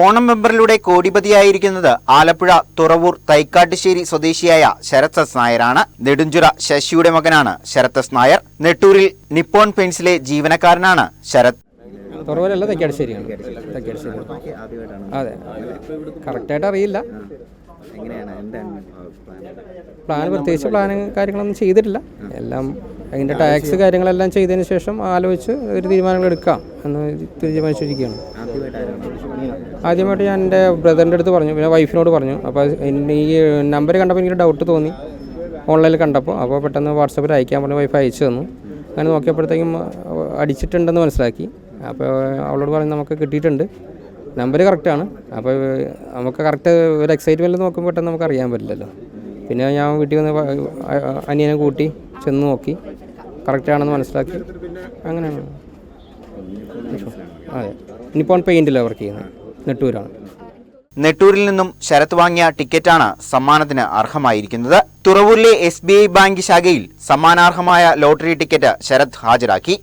ഓണം മെമ്പറിലൂടെ കോടിപതിയായിരിക്കുന്നത് ആലപ്പുഴ തുറവൂർ തൈക്കാട്ടുശ്ശേരി സ്വദേശിയായ ശരത് എസ് നായരാണ്. നെടുഞ്ചുറ ശശിയുടെ മകനാണ് ശരത് എസ് നായർ. നെട്ടൂരിൽ നിപ്പോൺ പെയിൻസിലെ ജീവനക്കാരനാണ് ശരത്. തുറവൂരല്ല തൈക്കാട്ടുശ്ശേരിയാണ്. തൈക്കാട്ടുശ്ശേരി. അതെ. കറക്റ്റായിട്ട് അറിയില്ല. പ്ലാൻ പ്രത്യേകിച്ച് പ്ലാനും കാര്യങ്ങളൊന്നും ചെയ്തിട്ടില്ല. എല്ലാം അതിന്റെ ടാക്സ് കാര്യങ്ങളെല്ലാം ചെയ്തതിന് ശേഷം ആലോചിച്ച് ഒരു തീരുമാനങ്ങൾ എടുക്കാം എന്ന് തീരുമാനിച്ചിരിക്കുകയാണ്. ആദ്യമായിട്ട് ഞാൻ എന്റെ ബ്രദറിന്റെ അടുത്ത് പറഞ്ഞു പിന്നെ വൈഫിനോട് പറഞ്ഞു. അപ്പോൾ എന്റെ ഈ നമ്പർ കണ്ടപ്പോൾ എനിക്ക് ഡൗട്ട് തോന്നി. ഓൺലൈനിൽ കണ്ടപ്പോൾ. അപ്പോൾ പെട്ടെന്ന് വാട്സപ്പിൽ അയക്കാൻ പറഞ്ഞു വൈഫ് അയച്ചു തന്നു. അങ്ങനെ നോക്കിയപ്പോഴത്തേക്കും അടിച്ചിട്ടുണ്ടെന്ന് മനസ്സിലാക്കി. അപ്പോൾ അവളോട് പറഞ്ഞ് നമുക്ക് കിട്ടിയിട്ടുണ്ട്. നമ്പർ കറക്റ്റാണ് അപ്പോൾ നമുക്ക് കറക്റ്റ് ഒരു എക്സൈറ്റ്മെന്റ് നോക്കുമ്പോൾ പെട്ടെന്ന് നമുക്ക് അറിയാൻ പറ്റില്ലല്ലോ. പിന്നെ ഞാൻ വീട്ടിൽ വന്ന് അനിയനെ കൂട്ടി ചെന്ന് നോക്കി. കറക്റ്റാണെന്ന് മനസ്സിലാക്കി. അങ്ങനെയാണ്. അതെ. ഇനിയിപ്പോൾ പെയിന്റിലാണ് വർക്ക് ചെയ്യുന്നത്. നെട്ടൂരാണ്. നെട്ടൂരിൽ നിന്നും ശരത് വാങ്ങിയ ടിക്കറ്റാണ് സമ്മാനത്തിന് അർഹമായിരിക്കുന്നത്. തുറവൂരിലെ എസ് ബാങ്ക് ശാഖയിൽ സമ്മാനാർഹമായ ലോട്ടറി ടിക്കറ്റ് ശരത് ഹാജരാക്കി.